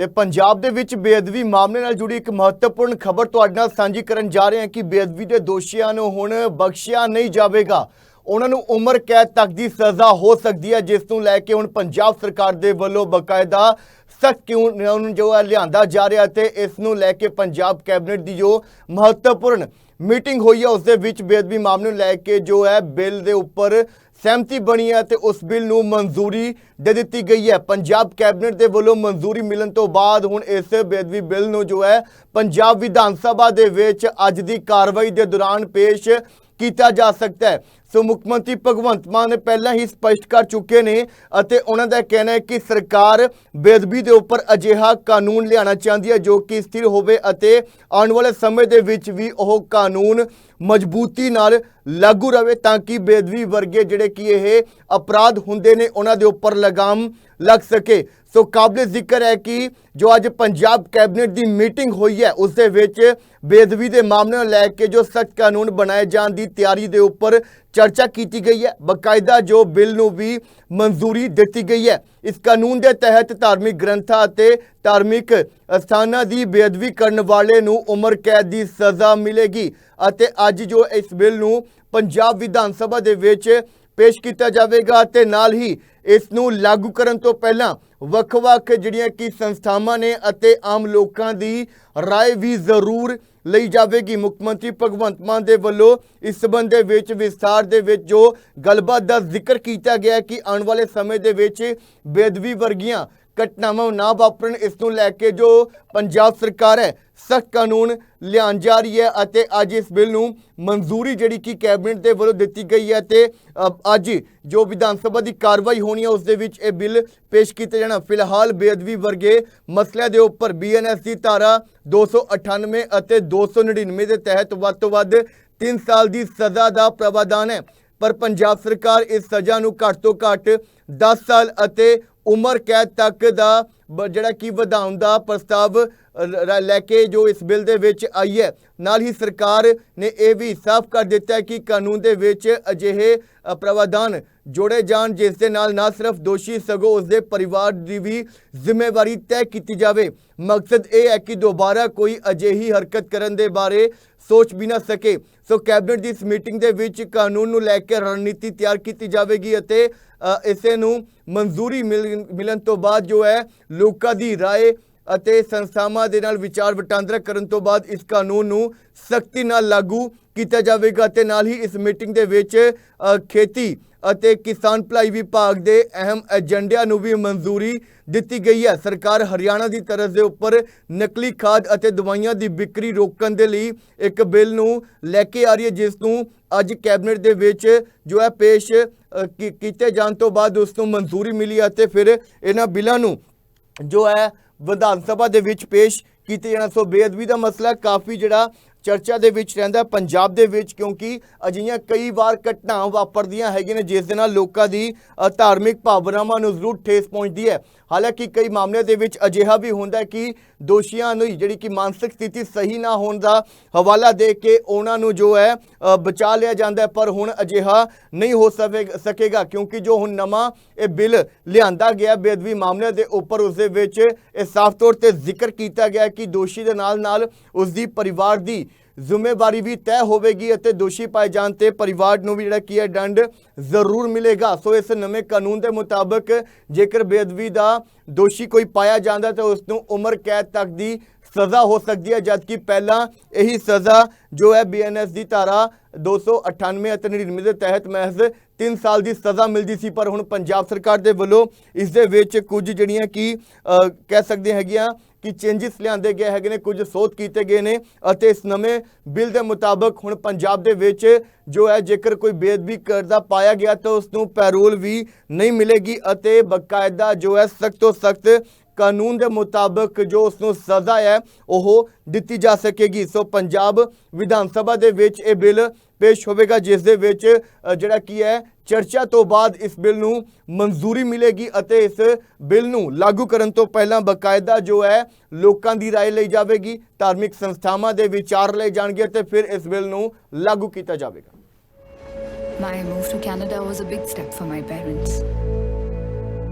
ਤੇ ਪੰਜਾਬ ਦੇ ਵਿੱਚ ਬੇਅਦਬੀ ਮਾਮਲੇ ਨਾਲ ਜੁੜੀ ਇੱਕ ਮਹੱਤਵਪੂਰਨ ਖਬਰ ਤੁਹਾਡੇ ਨਾਲ ਸਾਂਝੀ ਕਰਨ ਜਾ ਰਹੇ ਹਾਂ ਕਿ ਬੇਅਦਬੀ ਦੇ ਦੋਸ਼ੀਆਂ ਨੂੰ ਹੁਣ ਬਖਸ਼ਿਆ ਨਹੀਂ ਜਾਵੇਗਾ। ਉਹਨਾਂ ਨੂੰ ਉਮਰ ਕੈਦ ਤੱਕ ਦੀ ਸਜ਼ਾ ਹੋ ਸਕਦੀ ਹੈ, ਜਿਸ ਨੂੰ ਲੈ ਕੇ ਹੁਣ ਪੰਜਾਬ ਸਰਕਾਰ ਦੇ ਵੱਲੋਂ ਬਕਾਇਦਾ ਸਖਤ ਕਿਉਂ ਜੋ ਹੈ ਲਿਆਂਦਾ ਜਾ ਰਿਹਾ ਤੇ ਇਸ ਨੂੰ ਲੈ ਕੇ ਪੰਜਾਬ ਕੈਬਨਿਟ ਦੀ ਜੋ ਮਹੱਤਵਪੂਰਨ ਮੀਟਿੰਗ ਹੋਈ ਹੈ, ਉਸ ਦੇ ਵਿੱਚ ਬੇਅਦਬੀ ਮਾਮਲੇ ਨੂੰ ਲੈ ਕੇ ਜੋ ਹੈ ਬਿੱਲ ਦੇ ਉੱਪਰ ਸਹਿਮਤੀ ਬਣੀ ਹੈ ਤੇ ਉਸ ਬਿੱਲ ਨੂੰ ਮਨਜ਼ੂਰੀ ਦੇ ਦਿੱਤੀ ਗਈ ਹੈ। ਪੰਜਾਬ ਕੈਬਨਿਟ ਦੇ ਵੱਲੋਂ ਮਨਜ਼ੂਰੀ ਮਿਲਣ ਤੋਂ ਬਾਅਦ ਹੁਣ ਇਸ ਬੇਅਦਬੀ ਬਿੱਲ ਨੂੰ ਜੋ ਹੈ, ਪੰਜਾਬ ਵਿਧਾਨ ਸਭਾ ਦੇ ਵਿੱਚ ਅੱਜ ਦੀ ਕਾਰਵਾਈ ਦੇ ਦੌਰਾਨ ਪੇਸ਼ ਕੀਤਾ ਜਾ ਸਕਦਾ ਹੈ। ਸੋ ਮੁੱਖ ਮੰਤਰੀ ਭਗਵੰਤ ਮਾਨ ਨੇ ਪਹਿਲਾਂ ਹੀ ਸਪਸ਼ਟ ਕਰ ਚੁੱਕੇ ਨੇ ਅਤੇ ਉਹਨਾਂ ਦਾ ਕਹਿਣਾ ਹੈ ਕਿ ਸਰਕਾਰ ਬੇਅਦਬੀ ਦੇ ਉੱਪਰ ਅਜਿਹਾ ਕਾਨੂੰਨ ਲਿਆਉਣਾ ਚਾਹੁੰਦੀ ਹੈ ਜੋ ਕਿ ਸਥਿਰ ਹੋਵੇ ਅਤੇ ਆਉਣ ਵਾਲੇ ਸਮੇਂ ਦੇ ਵਿੱਚ ਵੀ ਉਹ ਕਾਨੂੰਨ ਮਜ਼ਬੂਤੀ ਨਾਲ ਲਾਗੂ ਰਵੇ ਤਾਂ ਕਿ ਬੇਅਦਬੀ ਵਰਗੇ ਜਿਹੜੇ ਕਿ ਇਹ ਅਪਰਾਧ ਹੁੰਦੇ ਨੇ, ਉਹਨਾਂ ਦੇ ਉੱਪਰ ਲਗਾਮ ਲੱਗ ਸਕੇ। ਸੋ ਕਾਬਲੇ ਜ਼ਿਕਰ ਹੈ ਕਿ ਜੋ ਅੱਜ ਪੰਜਾਬ ਕੈਬਨਿਟ ਦੀ ਮੀਟਿੰਗ ਹੋਈ ਹੈ, ਉਸ ਦੇ ਵਿੱਚ ਬੇਅਦਬੀ ਦੇ ਮਾਮਲੇ ਨੂੰ ਲੈ ਕੇ ਜੋ ਸਖਤ ਕਾਨੂੰਨ ਬਣਾਏ ਜਾਣ ਦੀ ਤਿਆਰੀ ਦੇ ਉੱਪਰ ਚਰਚਾ ਕੀਤੀ ਗਈ ਹੈ। ਬਕਾਇਦਾ ਜੋ ਬਿੱਲ ਨੂੰ ਵੀ ਮਨਜ਼ੂਰੀ ਦਿੱਤੀ ਗਈ ਹੈ। ਇਸ ਕਾਨੂੰਨ ਦੇ ਤਹਿਤ ਧਾਰਮਿਕ ਗ੍ਰੰਥਾਂ ਅਤੇ ਧਾਰਮਿਕ ਸਥਾਨਾਂ ਦੀ ਬੇਅਦਬੀ ਕਰਨ ਵਾਲੇ ਨੂੰ ਉਮਰ ਕੈਦ ਦੀ ਸਜ਼ਾ ਮਿਲੇਗੀ ਅਤੇ ਅੱਜ ਜੋ ਇਸ ਬਿੱਲ ਨੂੰ ਪੰਜਾਬ ਵਿਧਾਨ ਸਭਾ ਦੇ ਵਿੱਚ ਪੇਸ਼ ਕੀਤਾ ਜਾਵੇਗਾ ਤੇ ਨਾਲ ਹੀ ਇਸ ਨੂੰ ਲਾਗੂ ਕਰਨ ਤੋਂ ਪਹਿਲਾਂ ਵੱਖ-ਵੱਖ ਜਿਹੜੀਆਂ ਕਿ ਸੰਸਥਾਵਾਂ ਨੇ ਅਤੇ ਆਮ ਲੋਕਾਂ ਦੀ رائے ਵੀ ਜ਼ਰੂਰ ਲਈ ਜਾਵੇਗੀ ਮੁੱਖ ਮੰਤਰੀ ਭਗਵੰਤ ਮਾਨ ਦੇ ਵੱਲੋਂ ਇਸ ਸਬੰਧ ਦੇ ਵਿੱਚ ਵਿਸਥਾਰ ਦੇ ਵਿੱਚ ਜੋ ਗੱਲਬਾਤ ਦਾ ਜ਼ਿਕਰ ਕੀਤਾ ਗਿਆ ਹੈ ਕਿ ਆਉਣ ਵਾਲੇ ਸਮੇਂ ਦੇ ਵਿੱਚ ਬੇਅਦਬੀ ਵਰਗੀਆਂ ਘਟਨਾਵਾਂ ਨਾ ਵਾਪਰਨ, ਇਸ ਨੂੰ ਲੈ ਕੇ ਜੋ ਪੰਜਾਬ ਸਰਕਾਰ ਹੈ, ਸਖਤ ਕਾਨੂੰਨ ਲਿਆਉਣ ਜਾ ਰਹੀ ਹੈ ਅਤੇ ਅੱਜ ਇਸ ਬਿੱਲ ਨੂੰ ਮਨਜ਼ੂਰੀ ਜਿਹੜੀ ਕਿ ਕੈਬਨਿਟ ਦੇ ਵੱਲੋਂ ਦਿੱਤੀ ਗਈ ਹੈ ਤੇ ਅੱਜ ਜੋ ਵਿਧਾਨ ਸਭਾ ਦੀ ਕਾਰਵਾਈ ਹੋਣੀ ਹੈ, ਉਸ ਦੇ ਵਿੱਚ ਇਹ ਬਿੱਲ ਪੇਸ਼ ਕੀਤਾ ਜਾਣਾ। ਫਿਲਹਾਲ ਬੇਅਦਬੀ ਵਰਗੇ ਮਸਲਿਆਂ ਦੇ ਉੱਪਰ ਬੀਐਨਐਸ ਦੀ ਧਾਰਾ 298 ਅਤੇ 299 ਦੇ ਤਹਿਤ ਵੱਧ ਤੋਂ ਵੱਧ 3 ਸਾਲ ਦੀ ਸਜ਼ਾ ਦਾ ਪ੍ਰਾਵਧਾਨ ਹੈ। ਪਰ ਪੰਜਾਬ ਸਰਕਾਰ ਇਸ ਸਜ਼ਾ ਨੂੰ ਘੱਟ ਤੋਂ ਘੱਟ 10 ਸਾਲ ਅਤੇ ਉਮਰ ਕੈਦ ਤੱਕ ਦਾ ਜਿਹੜਾ ਕਿ ਵਧਾਉਣ ਦਾ ਪ੍ਰਸਤਾਵ ਲੈ ਕੇ ਜੋ ਇਸ ਬਿੱਲ ਦੇ ਵਿੱਚ ਆਈ ਹੈ ਨਾਲ ਹੀ ਸਰਕਾਰ ਨੇ ਇਹ ਵੀ ਸਾਫ਼ ਕਰ ਦਿੱਤਾ ਹੈ ਕਿ ਕਾਨੂੰਨ ਦੇ ਵਿੱਚ ਅਜਿਹੇ ਅ, ਪ੍ਰਾਵਧਾਨ ਜੋੜੇ ਜਾਣ ਜਿਸ ਦੇ ਨਾਲ ਨਾ ਸਿਰਫ ਦੋਸ਼ੀ ਸਗੋਂ ਉਸ ਦੇ ਪਰਿਵਾਰ ਦੀ ਵੀ ਜ਼ਿੰਮੇਵਾਰੀ ਤੈਅ ਕੀਤੀ ਜਾਵੇ ਮਕਸਦ ਇਹ ਹੈ ਕਿ ਦੁਬਾਰਾ ਕੋਈ ਅਜਿਹੀ ਹਰਕਤ ਕਰਨ ਦੇ ਬਾਰੇ ਸੋਚ ਵੀ ਨਾ ਸਕੇ ਸੋ ਕੈਬਨਿਟ ਦੀ ਇਸ ਮੀਟਿੰਗ ਦੇ ਵਿੱਚ ਕਾਨੂੰਨ ਨੂੰ ਲੈ ਕੇ ਰਣਨੀਤੀ ਤਿਆਰ ਕੀਤੀ ਜਾਵੇਗੀ ਅਤੇ ਅ, ਇਸੇ ਨੂੰ ਮਨਜ਼ੂਰੀ ਮਿਲ- ਮਿਲਣ ਤੋਂ ਬਾਅਦ ਜੋ ਹੈ ਲੋਕਾਂ ਦੀ رائے ਅਤੇ ਸੰਸਥਾਵਾਂ ਦੇ ਨਾਲ ਵਿਚਾਰ ਵਟਾਂਦਰਾ ਕਰਨ ਤੋਂ ਬਾਅਦ ਇਸ ਕਾਨੂੰਨ ਨੂੰ ਸਖਤੀ ਨਾਲ ਲਾਗੂ ਕੀਤਾ ਜਾਵੇਗਾ ਤੇ ਨਾਲ ਹੀ ਇਸ ਮੀਟਿੰਗ ਦੇ ਵਿੱਚ ਖੇਤੀ ਅਤੇ ਕਿਸਾਨ ਭਲਾਈ ਵਿਭਾਗ ਦੇ ਅਹਿਮ ਏਜੰਡਿਆਂ ਨੂੰ ਵੀ ਮਨਜ਼ੂਰੀ ਦਿੱਤੀ ਗਈ ਹੈ। ਸਰਕਾਰ ਹਰਿਆਣਾ ਦੀ ਤਰਜ਼ ਦੇ ਉੱਪਰ ਨਕਲੀ ਖਾਦ ਅਤੇ ਦਵਾਈਆਂ ਦੀ ਵਿਕਰੀ ਰੋਕਣ ਦੇ ਲਈ ਇੱਕ ਬਿੱਲ ਨੂੰ ਲੈ ਕੇ ਆ ਰਹੀ ਹੈ, ਜਿਸ ਨੂੰ ਅੱਜ ਕੈਬਨਿਟ ਦੇ ਵਿੱਚ ਜੋ ਹੈ ਪੇਸ਼ ਕੀ- ਕੀਤੇ ਜਾਣ ਤੋਂ ਬਾਅਦ ਉਸ ਨੂੰ ਮਨਜ਼ੂਰੀ ਮਿਲੀ ਅਤੇ ਫਿਰ ਇਹਨਾਂ ਬਿੱਲਾਂ ਨੂੰ ਜੋ ਹੈ ਵਿਧਾਨ ਸਭਾ ਦੇ ਵਿੱਚ ਪੇਸ਼ ਕੀਤੇ ਜਾਣਾ। ਸੋ ਬੇਅਦਬੀ ਦਾ ਮਸਲਾ ਕਾਫੀ ਜਿਹੜਾ ਚਰਚਾ ਦੇ ਵਿੱਚ ਰਹਿੰਦਾ ਪੰਜਾਬ ਦੇ ਵਿੱਚ, ਕਿਉਂਕਿ ਅਜਿਹੀਆਂ ਕਈ ਵਾਰ ਘਟਨਾਵਾਂ ਵਾਪਰਦੀਆਂ ਹੈਗੀਆਂ ਨੇ, ਜਿਸ ਦੇ ਨਾਲ ਲੋਕਾਂ ਦੀ ਧਾਰਮਿਕ ਭਾਵਨਾਵਾਂ ਨੂੰ ਜ਼ਰੂਰ ਠੇਸ ਪਹੁੰਚਦੀ ਹੈ। ਹਾਲਾਂਕਿ ਕਈ ਮਾਮਲਿਆਂ ਦੇ ਵਿੱਚ ਅਜਿਹਾ ਵੀ ਹੁੰਦਾ ਕਿ ਦੋਸ਼ੀਆਂ ਨੂੰ ਜਿਹੜੀ ਕਿ ਮਾਨਸਿਕ ਸਥਿਤੀ ਸਹੀ ਨਾ ਹੋਣ ਦਾ ਹਵਾਲਾ ਦੇ ਕੇ ਉਹਨਾਂ ਨੂੰ ਜੋ ਹੈ ਬਚਾ ਲਿਆ ਜਾਂਦਾ ਪਰ ਹੁਣ ਅਜਿਹਾ ਨਹੀਂ ਹੋ ਸਵੇ- ਸਕੇਗਾ, ਕਿਉਂਕਿ ਜੋ ਹੁਣ ਨਵਾਂ ਇਹ ਬਿੱਲ ਲਿਆਂਦਾ ਗਿਆ, ਬੇਅਦਬੀ ਮਾਮਲਿਆਂ ਦੇ ਉੱਪਰ ਉਸ ਦੇ ਵਿੱਚ ਇਹ ਸਾਫ਼ ਤੌਰ ਤੇ ਜ਼ਿਕਰ ਕੀਤਾ ਗਿਆ ਕਿ ਦੋਸ਼ੀ ਦੇ ਨਾਲ ਨਾਲ ਉਸ ਦੀ ਪਰਿਵਾਰ ਦੀ ਜ਼ਿੰਮੇਵਾਰੀ ਵੀ ਤੈਅ ਹੋਵੇਗੀ ਅਤੇ ਦੋਸ਼ੀ ਪਾਏ ਜਾਣ ਤੇ ਪਰਿਵਾਰ ਨੂੰ ਵੀ ਜਿਹੜਾ ਕੀ ਹੈ ਦੰਡ ਜ਼ਰੂਰ ਮਿਲੇਗਾ। ਸੋ ਇਸ ਨਵੇਂ ਕਾਨੂੰਨ ਦੇ ਮੁਤਾਬਕ ਜੇਕਰ ਬੇਅਦਬੀ ਦਾ ਦੋਸ਼ੀ ਕੋਈ ਪਾਇਆ ਜਾਂਦਾ ਤਾਂ ਉਸ ਨੂੰ ਉਮਰ ਕੈਦ ਤੱਕ ਦੀ ਸਜ਼ਾ ਹੋ ਸਕਦੀ ਹੈ ਜਦਕਿ ਪਹਿਲਾਂ ਇਹੀ ਸਜ਼ਾ ਜੋ ਹੈ ਬੀਐਨਐਸ ਦੀ ਧਾਰਾ 298 ਅਤੇ 99 ਦੇ ਤਹਿਤ ਮਹਿਜ਼ 3 ਸਾਲ ਦੀ ਸਜ਼ਾ ਮਿਲਦੀ ਸੀ। ਪਰ ਹੁਣ ਪੰਜਾਬ ਸਰਕਾਰ ਦੇ ਵੱਲੋਂ ਇਸ ਦੇ ਵਿੱਚ ਕੁਝ ਜਿਹੜੀਆਂ ਕਿ ਅ, ਕਹਿ ਸਕਦੇ ਹੈਗੀਆਂ ਕਿ ਚੇਂਜਸ ਲਿਆਂਦੇ ਗਏ ਹੈਗੇ ਨੇ, ਕੁਝ ਸੋਧ ਕੀਤੇ ਗਏ ਨੇ ਅਤੇ ਇਸ ਨਵੇਂ ਬਿੱਲ ਦੇ ਮੁਤਾਬਕ ਹੁਣ ਪੰਜਾਬ ਦੇ ਵਿੱਚ ਜੋ ਹੈ, ਜੇਕਰ ਕੋਈ ਬੇਅਦਬੀ ਕਰਦਾ ਪਾਇਆ ਗਿਆ ਤਾਂ ਉਸ ਨੂੰ ਪੈਰੋਲ ਵੀ ਨਹੀਂ ਮਿਲੇਗੀ ਅਤੇ ਬਕਾਇਦਾ ਜੋ ਹੈ, ਸਖਤ ਤੋਂ ਸਖਤ ਕਾਨੂੰਨ ਦੇ ਮੁਤਾਬਕ ਜੋ ਉਸ ਨੂੰ ਸਜ਼ਾ ਹੈ ਉਹ ਦਿੱਤੀ ਜਾ ਸਕੇਗੀ ਸੋ ਪੰਜਾਬ ਵਿਧਾਨ ਸਭਾ ਦੇ ਵਿੱਚ ਇਹ ਬਿੱਲ ਪੇਸ਼ ਹੋਵੇਗਾ ਜਿਸ ਦੇ ਵਿੱਚ ਅ, ਜਿਹੜਾ ਕੀ ਹੈ ਚਰਚਾ ਤੋਂ ਬਾਅਦ ਇਸ ਬਿੱਲ ਨੂੰ ਮਨਜ਼ੂਰੀ ਮਿਲੇਗੀ ਅਤੇ ਇਸ ਬਿੱਲ ਨੂੰ ਲਾਗੂ ਕਰਨ ਤੋਂ ਪਹਿਲਾਂ ਬਕਾਇਦਾ ਜੋ ਹੈ ਲੋਕਾਂ ਦੀ رائے ਲਈ ਜਾਵੇਗੀ ਧਾਰਮਿਕ ਸੰਸਥਾਵਾਂ ਦੇ ਵਿਚਾਰ ਲਏ ਜਾਣਗੇ ਤੇ ਫਿਰ ਇਸ ਬਿੱਲ ਨੂੰ ਲਾਗੂ ਕੀਤਾ ਜਾਵੇਗਾ My move to Canada was a big step for my parents.